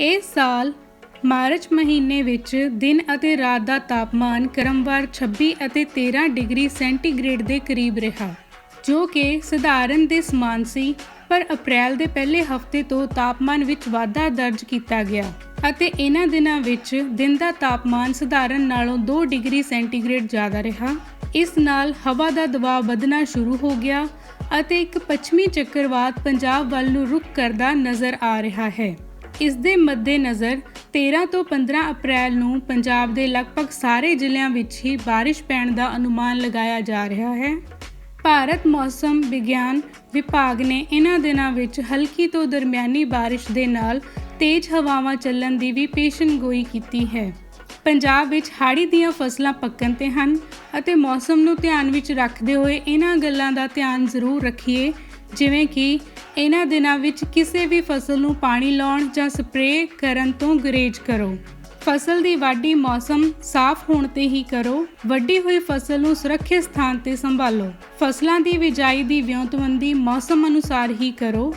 ਇਸ ਸਾਲ ਮਾਰਚ ਮਹੀਨੇ ਵਿੱਚ ਦਿਨ ਅਤੇ ਰਾਤ ਦਾ ਤਾਪਮਾਨ ਕ੍ਰਮਵਾਰ 26 ਅਤੇ 13 ਡਿਗਰੀ ਸੈਂਟੀਗ੍ਰੇਡ ਦੇ ਕਰੀਬ ਰਿਹਾ, ਜੋ ਕਿ ਸਧਾਰਨ ਦੇ ਸਮਾਨ ਸੀ, ਪਰ ਅਪ੍ਰੈਲ ਦੇ ਪਹਿਲੇ ਹਫ਼ਤੇ ਤੋਂ ਤਾਪਮਾਨ ਵਿੱਚ ਵਾਧਾ ਦਰਜ ਕੀਤਾ ਗਿਆ ਅਤੇ ਇਹਨਾਂ ਦਿਨਾਂ ਵਿੱਚ ਦਿਨ ਦਾ ਤਾਪਮਾਨ ਸਧਾਰਨ ਨਾਲੋਂ 2 ਡਿਗਰੀ ਸੈਂਟੀਗ੍ਰੇਡ ਜ਼ਿਆਦਾ ਰਿਹਾ। ਇਸ ਨਾਲ ਹਵਾ ਦਾ ਦਬਾਅ ਵਧਣਾ ਸ਼ੁਰੂ ਹੋ ਗਿਆ ਅਤੇ ਇੱਕ ਪੱਛਮੀ ਚੱਕਰਵਾਤ ਪੰਜਾਬ ਵੱਲ ਨੂੰ ਰੁਖ ਕਰਦਾ ਨਜ਼ਰ ਆ ਰਿਹਾ ਹੈ। ਇਸ ਦੇ ਮੱਦੇਨਜ਼ਰ 13 ਤੋਂ 15 ਅਪ੍ਰੈਲ ਨੂੰ ਪੰਜਾਬ ਦੇ ਲਗਭਗ ਸਾਰੇ ਜ਼ਿਲ੍ਹਿਆਂ ਵਿੱਚ ਹੀ ਬਾਰਿਸ਼ ਪੈਣ ਦਾ ਅਨੁਮਾਨ ਲਗਾਇਆ ਜਾ ਰਿਹਾ ਹੈ। ਭਾਰਤ ਮੌਸਮ ਵਿਗਿਆਨ ਵਿਭਾਗ ਨੇ ਇਹਨਾਂ ਦਿਨਾਂ ਵਿੱਚ ਹਲਕੀ ਤੋਂ ਦਰਮਿਆਨੀ ਬਾਰਿਸ਼ ਦੇ ਨਾਲ ਤੇਜ਼ ਹਵਾਵਾਂ ਚੱਲਣ ਦੀ ਵੀ ਪੇਸ਼ਨਗੋਈ ਕੀਤੀ ਹੈ। ਪੰਜਾਬ ਵਿੱਚ ਹਾੜੀ ਦੀਆਂ ਫਸਲਾਂ ਪੱਕਣ ਤੇ ਹਨ ਅਤੇ ਮੌਸਮ ਨੂੰ ਧਿਆਨ ਵਿੱਚ ਰੱਖਦੇ ਹੋਏ ਇਹਨਾਂ ਗੱਲਾਂ ਦਾ ਧਿਆਨ ਜ਼ਰੂਰ ਰੱਖੀਏ, ਜਿਵੇਂ ਕਿ ਇਹਨਾਂ ਦਿਨਾਂ ਵਿੱਚ ਕਿਸੇ ਵੀ ਫਸਲ ਨੂੰ ਪਾਣੀ ਲਾਉਣ ਜਾਂ ਸਪਰੇਅ ਕਰਨ ਤੋਂ ਗੁਰੇਜ਼ ਕਰੋ। ਫਸਲ ਦੀ ਵਾਢੀ ਮੌਸਮ ਸਾਫ਼ ਹੋਣ ਤੇ ਹੀ ਕਰੋ। ਵੱਡੀ ਹੋਈ ਫਸਲ ਨੂੰ ਸੁਰੱਖਿਅਤ ਸਥਾਨ ਤੇ ਸੰਭਾਲੋ। ਫਸਲਾਂ ਦੀ ਬਿਜਾਈ ਦੀ ਵਿਉਂਤਬੰਦੀ ਮੌਸਮ ਅਨੁਸਾਰ ਹੀ ਕਰੋ।